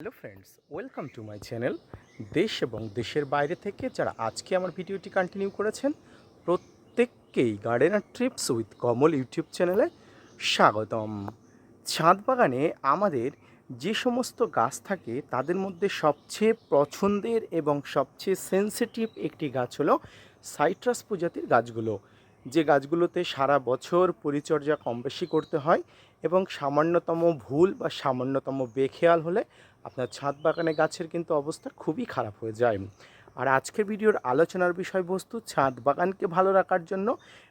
Hello friends, welcome to my channel. দেশ এবং দেশের বাইরে থেকে যারা আজকে আমার ভিডিওটি কন্টিনিউ করেছেন, প্রত্যেককেই gardener trips with Kamal YouTube চ্যানেলে স্বাগতম। ছাদ বাগানে আমাদের যে সমস্ত গাছ থাকে, তাদের মধ্যে সবচেয়ে পছন্দের এবং সবচেয়ে সেন্সিটিভ একটি গাছ হলো সাইট্রাস প্রজাতির গাছগুলো। যে গাছগুলোতে সারা বছর পরিচর্যা কম বেশি করতে হয় এবং সামান্যতম ভুল বা সামান্যতম বেখেয়াল হলে আপনার ছাদ বাগানে গাছের কিন্তু অবস্থা খুবই খারাপ হয়ে যায়। আর আজকের ভিডিওর আলোচনার বিষয়বস্তু ছাদ বাগানকে ভালো রাখার জন্য,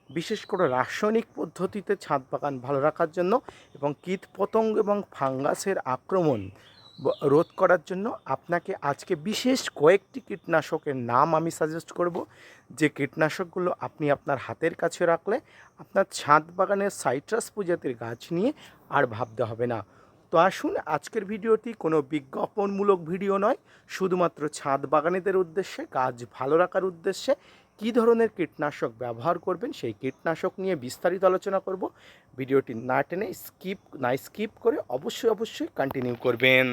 বিশেষ করে রাসায়নিক পদ্ধতিতে ছাদ বাগান ভালো রাখার জন্য এবং কীট পতঙ্গ এবং ফাঙ্গাসের আক্রমণ রোধ করার জন্য আপনাকে আজকে বিশেষ কয়েকটি কীটনাশকের নাম আমি সাজেস্ট করব। যে কীটনাশকগুলো আপনি আপনার হাতের কাছে রাখলে আপনার ছাদ বাগানের সাইট্রাস প্রজাতির গাছ নিয়ে আর ভাবতে হবে না। তো আসুন আজকের ভিডিওটি কোনো বিজ্ঞাপনমূলক ভিডিও নয়, শুধুমাত্র ছাদ বাগানেদের উদ্দেশ্যে, গাছ ভালো রাখার উদ্দেশ্যে কী ধরনের কীটনাশক ব্যবহার করবেন সেই কীটনাশক নিয়ে বিস্তারিত আলোচনা করব। ভিডিওটি না টেনে স্কিপ, না স্কিপ করে অবশ্যই অবশ্যই কন্টিনিউ করবেন।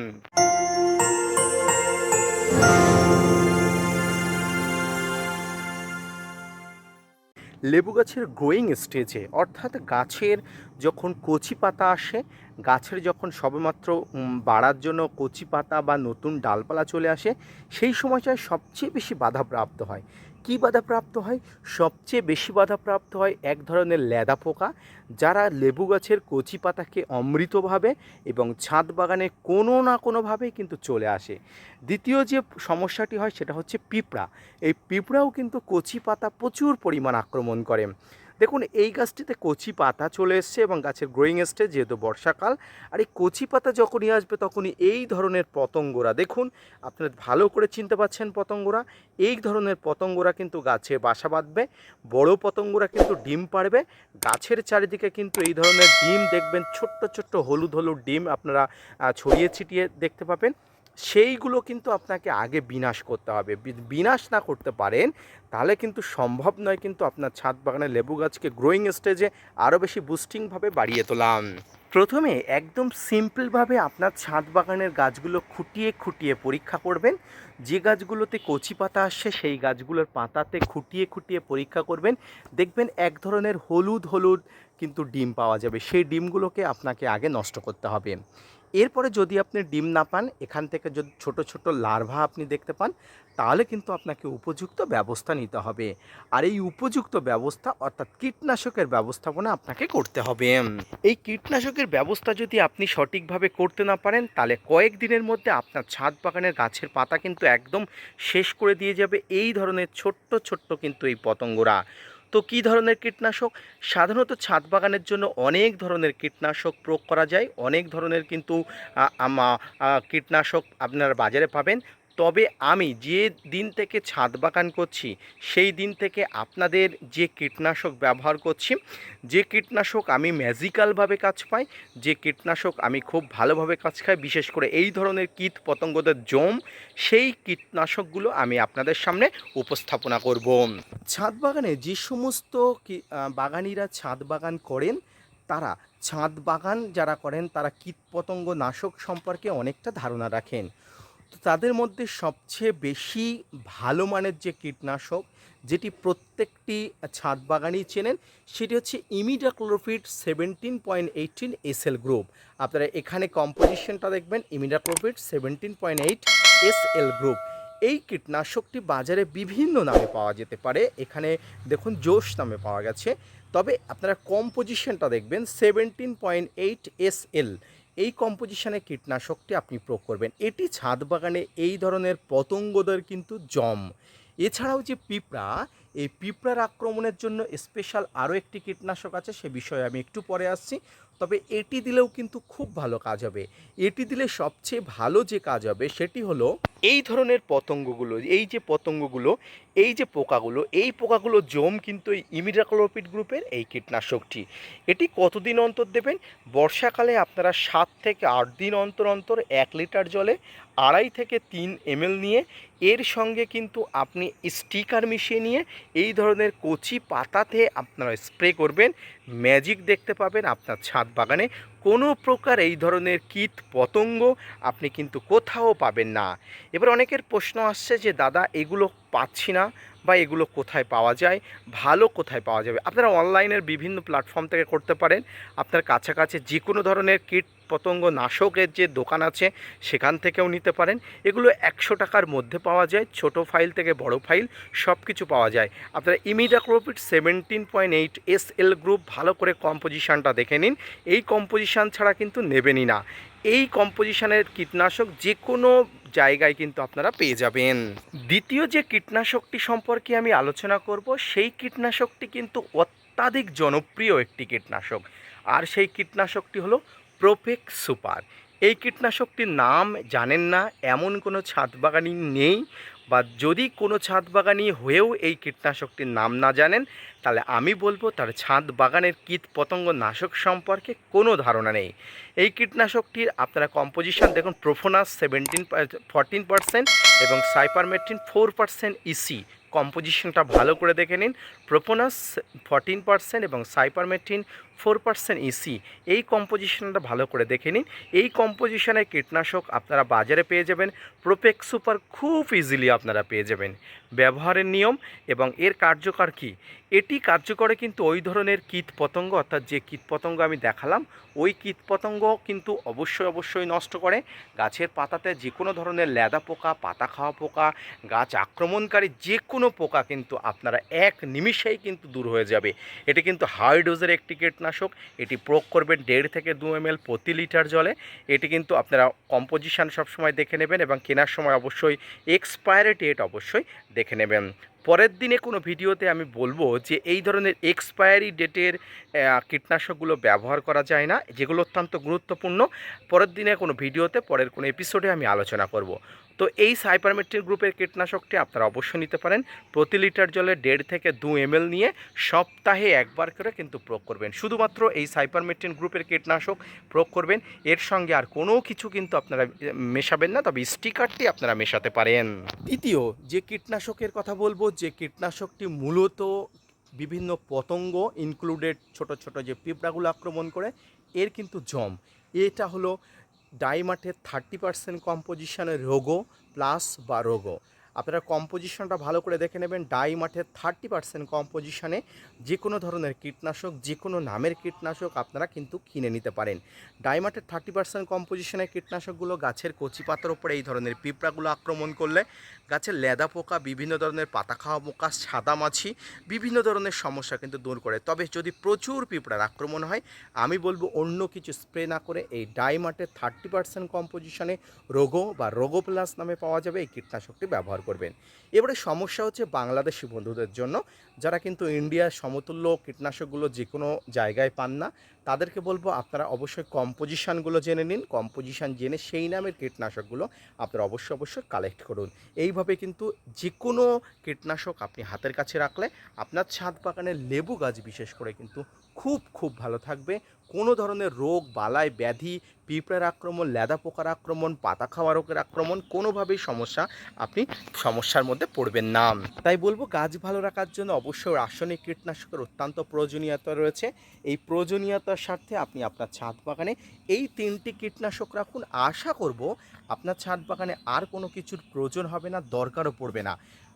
লেবু গাছের গ্রোয়িং স্টেজে অর্থাৎ গাছের যখন কচি পাতা আসে, গাছের যখন সবেমাত্র বাড়ার জন্য কচি পাতা বা নতুন ডালপালা চলে আসে, সেই সময়টায় সবচেয়ে বেশি বাধাপ্রাপ্ত হয়। কী বাধাপ্রাপ্ত হয়? সবচেয়ে বেশি বাধাপ্রাপ্ত হয় এক ধরনের ল্যাদা পোকা, যারা লেবু গাছের কচি পাতাকে অমৃতভাবে এবং ছাদ বাগানে কোনো না কোনোভাবেই কিন্তু চলে আসে। দ্বিতীয় যে সমস্যাটি হয় সেটা হচ্ছে পিঁপড়া। এই পিঁপড়াও কিন্তু কচি পাতা প্রচুর পরিমাণ আক্রমণ করে। দেখুন, এই গাছটিতে কচি পাতা চলে এসছে এবং গাছের গ্রোয়িং স্টেজ যেহেতু বর্ষাকাল, আর এই কচি পাতা যখনই আসবে তখনই এই ধরনের পতঙ্গরা, দেখুন, আপনারা ভালো করে চিনতে পাচ্ছেন পতঙ্গরা, এই ধরনের পতঙ্গরা কিন্তু গাছে বাসা বাঁধবে, বড় পতঙ্গরা কিন্তু ডিম পাড়বে, গাছের চারিদিকে কিন্তু এই ধরনের ডিম দেখবেন, ছোট্ট ছোট্ট হলুদ হলুদ ডিম আপনারা ছড়িয়ে ছিটিয়ে দেখতে পাবেন। সেইগুলো কিন্তু আপনাকে আগে বিনাশ করতে হবে। বিনাশ না করতে পারেন, তাহলে কিন্তু সম্ভব নয় কিন্তু আপনার ছাদ বাগানে লেবু গাছকে গ্রোয়িং স্টেজে আরও বেশি বুস্টিংভাবে বাড়িয়ে তোলাম। প্রথমে একদম সিম্পলভাবে আপনার ছাদ বাগানের গাছগুলো খুঁটিয়ে খুঁটিয়ে পরীক্ষা করবেন। যে গাছগুলোতে কচি পাতা আসছে, সেই গাছগুলোর পাতাতে খুঁটিয়ে খুঁটিয়ে পরীক্ষা করবেন। দেখবেন এক ধরনের হলুদ হলুদ কিন্তু ডিম পাওয়া যাবে। সেই ডিমগুলোকে আপনাকে আগে নষ্ট করতে হবে। এরপরে যদি আপনি ডিম না পান, এখান থেকে যদি ছোট ছোট লার্ভা আপনি দেখতে পান, তাহলে কিন্তু আপনাকে উপযুক্ত ব্যবস্থা নিতে হবে। আর এই উপযুক্ত ব্যবস্থা, অর্থাৎ কীটনাশকের ব্যবস্থাপনা আপনাকে করতে হবে। এই কীটনাশকের ব্যবস্থা যদি আপনি সঠিকভাবে করতে না পারেন, তাহলে কয়েক দিনের মধ্যে আপনার ছাদ বাগানের গাছের পাতা কিন্তু একদম শেষ করে দিয়ে যাবে। এই ধরনের ছোট্ট ছোট্ট কিন্তু এই পতঙ্গরা। তো কি ধরনের কীটনাশক? সাধারণত ছাদ বাগানের জন্য অনেক ধরনের কীটনাশক প্রয়োগ করা যায়। অনেক ধরনের কিন্তু কীটনাশক আপনারা বাজারে পাবেন। তবে আমি যে দিন থেকে ছাদ বাগান করছি, সেই দিন থেকে আপনাদের যে কীটনাশক ব্যবহার করছি, যে কীটনাশক আমি ম্যাজিক্যালভাবে কাজ পাই, যে কীটনাশক আমি খুব ভালোভাবে কাজ খাই, বিশেষ করে এই ধরনের কীট পতঙ্গদের জম, সেই কীটনাশকগুলো আমি আপনাদের সামনে উপস্থাপনা করব। ছাদ বাগানে যে সমস্ত বাগানিরা ছাদ বাগান করেন, তারা ছাদ বাগান যারা করেন, তারা কীটপতঙ্গ নাশক সম্পর্কে অনেকটা ধারণা রাখেন। তো তাদের মধ্যে সবচেয়ে বেশি ভালো মানের যে কীটনাশক, যেটি প্রত্যেকটি ছাদ বাগানই চেনেন, সেটি হচ্ছে imidacloprid seventeen point eighteen SL group. আপনারা এখানে কম্পোজিশনটা দেখবেন, imidacloprid seventeen point eight SL group. এই কীটনাশকটি বাজারে বিভিন্ন নামে পাওয়া যেতে পারে। এখানে দেখুন, জোশ নামে পাওয়া গেছে। তবে আপনারা কম্পোজিশনটা দেখবেন, seventeen point eight S L এই কম্পোজিশনের কীটনাশকটি আপনি প্রয়োগ করবেন। এটি ছাদ বাগানে এই ধরনের পতঙ্গদের কিন্তু জম। এছাড়াও যে পিঁপড়া, এই পিঁপড়ার আক্রমণের জন্য স্পেশাল আরও একটি কীটনাশক আছে, সে বিষয়ে আমি একটু পরে আসছি। তবে এটি দিলেও কিন্তু খুব ভালো কাজ হবে। এটি দিলে সবচেয়ে ভালো যে কাজ হবে সেটি হলো এই ধরনের পতঙ্গগুলো, এই যে পতঙ্গগুলো এই যে পোকাগুলো, এই পোকাগুলো জম কিন্তু এই ইমিডাক্লোপিড গ্রুপের এই কীটনাশকটি। এটি কতদিন অন্তর দেবেন? বর্ষাকালে আপনারা সাত থেকে আট দিন অন্তর অন্তর এক লিটার জলে আড়াই থেকে তিন এমএল নিয়ে এর সঙ্গে কিন্তু আপনি স্টিকার মিশিয়ে নিয়ে এই ধরনের কচি পাতাতে আপনারা স্প্রে করবেন। ম্যাজিক দেখতে পাবেন আপনার ছাদ বাগানে। কোনো প্রকার এই ধরনের কীট পতঙ্গ আপনি কিন্তু কোথাও পাবেন না। এবার অনেকের প্রশ্ন আসছে যে, দাদা, এগুলো পাচ্ছি না বা এগুলো কোথায় পাওয়া যায়? ভালো কোথায় পাওয়া যাবে? আপনারা অনলাইনের বিভিন্ন প্ল্যাটফর্ম থেকে করতে পারেন। আপনার কাছাকাছি যে কোনো ধরনের কীট পতঙ্গ নাশকের যে দোকান আছে, সেখান থেকেও নিতে পারেন। এগুলো একশো টাকার মধ্যে পাওয়া যায়, ছোট ফাইল থেকে বড় ফাইল সব কিছু পাওয়া যায়। আপনারা imidacloprid seventeen point eight S L group ভালো করে কম্পোজিশানটা দেখে নিন। এই কম্পোজিশান ছাড়া কিন্তু নেবেনই না। এই কম্পোজিশানের কীটনাশক যে কোনো জায়গায় কিন্তু আপনারা পেয়ে যাবেন। দ্বিতীয় যে কীটনাশকটি সম্পর্কে আমি আলোচনা করব, সেই কীটনাশকটি কিন্তু অত্যাধিক জনপ্রিয় একটি কীটনাশক। আর সেই কীটনাশকটি হলো প্রোপেক সুপার এই কীটনাশকটির নাম জানেন না, এমন কোনো ছাদ বাগানি নেই, বা যদি কোনো ছাদ বাগানি হয়েও এই কীটনাশকটির নাম না জানেন, তাহলে আমি বলব তার ছাদ বাগানের কীট পতঙ্গ নাশক সম্পর্কে কোনো ধারণা নেই। এই কীটনাশকটির আপনারা কম্পোজিশন দেখুন প্রোফোনাস সেভেন্টিন ফরটিন পার্সেন্ট এবং সাইপারমেট্রিন ফোর পার্সেন্ট ইসি কম্পোজিশনটা ভালো করে দেখে নিন। প্রোপোনাস ফরটিন পার্সেন্ট এবং সাইপারমেট্রিন ফোর পার্সেন্ট ইসি এই কম্পোজিশনটা ভালো করে দেখে নিন। এই কম্পোজিশনের কীটনাশক আপনারা বাজারে পেয়ে যাবেন। প্রোপেক সুপার খুব ইজিলি আপনারা পেয়ে যাবেন। ব্যবহারের নিয়ম এবং এর কার্যকর কী? এটি কার্যকরে কিন্তু ওই ধরনের কীট পতঙ্গ, অর্থাৎ যে কীট পতঙ্গ আমি দেখালাম, ওই কীট পতঙ্গ কিন্তু অবশ্যই অবশ্যই নষ্ট করে। গাছের পাতাতে যে কোনো ধরনের লেদা পোকা, পাতা খাওয়া পোকা, গাছ আক্রমণকারী যে কোনো পোকা কিন্তু আপনারা এক নিমিষেই কিন্তু দূর হয়ে যাবে। এটি কিন্তু হাই ডোজের একটি কীটনাশক। এটি প্রয়োগ করবেন দেড় থেকে দু এম প্রতি লিটার জলে। এটি কিন্তু আপনারা কম্পোজিশান সবসময় দেখে নেবেন এবং কেনার সময় অবশ্যই এক্সপায়ারি ডেট অবশ্যই দেখে নেবেন। পরের দিনে কোনো ভিডিওতে আমি বলব যে এই ধরনের এক্সপায়ারি ডেটের কীটনাশকগুলো ব্যবহার করা যায় না, যেগুলো অত্যন্ত গুরুত্বপূর্ণ। পরের দিনে কোনো ভিডিওতে, পরের কোনো এপিসোডে আমি আলোচনা করব। তো এই সাইপারমেট্রিক গ্রুপের কীটনাশকটি আপনারা অবশ্যই নিতে পারেন। প্রতি লিটার জলে দেড় থেকে দু এমএল নিয়ে সপ্তাহে একবার করে কিন্তু প্রয়োগ করবেন। শুধুমাত্র এই সাইপারমেট্রিন গ্রুপের কীটনাশক প্রয়োগ করবেন। এর সঙ্গে আর কোনো কিছু কিন্তু আপনারা মেশাবেন না, তবে স্টিকারটি আপনারা মেশাতে পারেন। দ্বিতীয়, যে কীটনাশকের কথা বলব, যে কীটনাশকটি মূলত বিভিন্ন পতঙ্গ ইনক্লুডেড ছোট ছোট যে পিঁপড়াগুলো আক্রমণ করে, এর কিন্তু জম। এটা হলো ডাইমাটের থার্টি পার্সেন্ট কম্পোজিশনের রোগো প্লাস বা রোগো আপনারা কম্পোজিশনটা ভালো করে দেখে নেবেন। ডাইমাঠের থার্টি পার্সেন্ট কম্পোজিশনে যে কোনো ধরনের কীটনাশক যে কোনো নামের কীটনাশক আপনারা কিন্তু কিনে নিতে পারেন। ডাইমাটের থার্টি পার্সেন্ট কম্পোজিশনের কীটনাশকগুলো গাছের কচি পাতার উপরে এই ধরনের পিঁপড়াগুলো আক্রমণ করলে, গাছের লেদা পোকা, বিভিন্ন ধরনের পাতা খাওয়া পোকা, সাদা মাছি, বিভিন্ন ধরনের সমস্যা কিন্তু দূর করে। তবে যদি প্রচুর পিঁপড়ার আক্রমণ হয়, আমি বলব অন্য কিছু স্প্রে না করে এই ডাইমাটের থার্টি পার্সেন্ট কম্পোজিশনে রোগো বা রোগো প্লাস নামে পাওয়া যাবে এই কীটনাশকটি ব্যবহার করবেন। এবারে সমস্যা হচ্ছে বাংলাদেশি বন্ধুদের জন্য, যারা কিন্তু ইন্ডিয়ার সমতুল্য কীটনাশকগুলো যে কোনো জায়গায় পান না। তাদেরকে বলব, আপনারা অবশ্যই কম্পোজিশানগুলো জেনে নিন। কম্পোজিশান জেনে সেই নামের কীটনাশকগুলো আপনারা অবশ্যই অবশ্যই কালেক্ট করুন। এইভাবে কিন্তু যে কোনো কীটনাশক আপনি হাতের কাছে রাখলে আপনার ছাদ বাগানের লেবু গাছ বিশেষ করে কিন্তু খুব খুব ভালো থাকবে। কোনো ধরনের রোগ, বালাই, ব্যাধি, পিঁপড়ার আক্রমণ, লেদা পোকার আক্রমণ, পাতা খাওয়া রোগের আক্রমণ, কোনোভাবেই সমস্যা আপনি সমস্যার মধ্যে পড়বেন না। তাই বলব, গাছ ভালো রাখার জন্য অবশ্যই রাসায়নিক কীটনাশকের অত্যন্ত প্রয়োজনীয়তা রয়েছে। এই প্রয়োজনীয়তার স্বার্থে আপনি আপনার ছাদ বাগানে এই তিনটি কীটনাশক রাখুন। আশা করব আপনার ছাদ বাগানে আর কোনো কিছুর প্রয়োজন হবে না, দরকারও পড়বে না।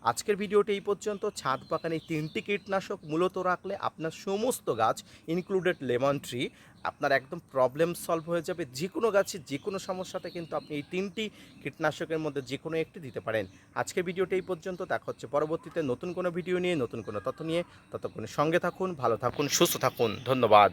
আজকের ভিডিওটি এই পর্যন্ত। ছাদ বাগানে তিনটি কীটনাশক মূলত রাখলে আপনার সমস্ত গাছ ইনক্লুডেড লেমন ট্রি আপনার একদম প্রবলেম সলভ হয়ে যাবে। যে কোনো গাছে যে কোনো সমস্যাতে কিন্তু আপনি এই তিনটি কীটনাশকের মধ্যে যে কোনো একটি দিতে পারেন। আজকের ভিডিওটি এই পর্যন্ত। দেখা হচ্ছে পরবর্তীতে নতুন কোনো ভিডিও নিয়ে, নতুন কোনো তথ্য নিয়ে। ততক্ষণ সঙ্গে থাকুন, ভালো থাকুন, সুস্থ থাকুন। ধন্যবাদ।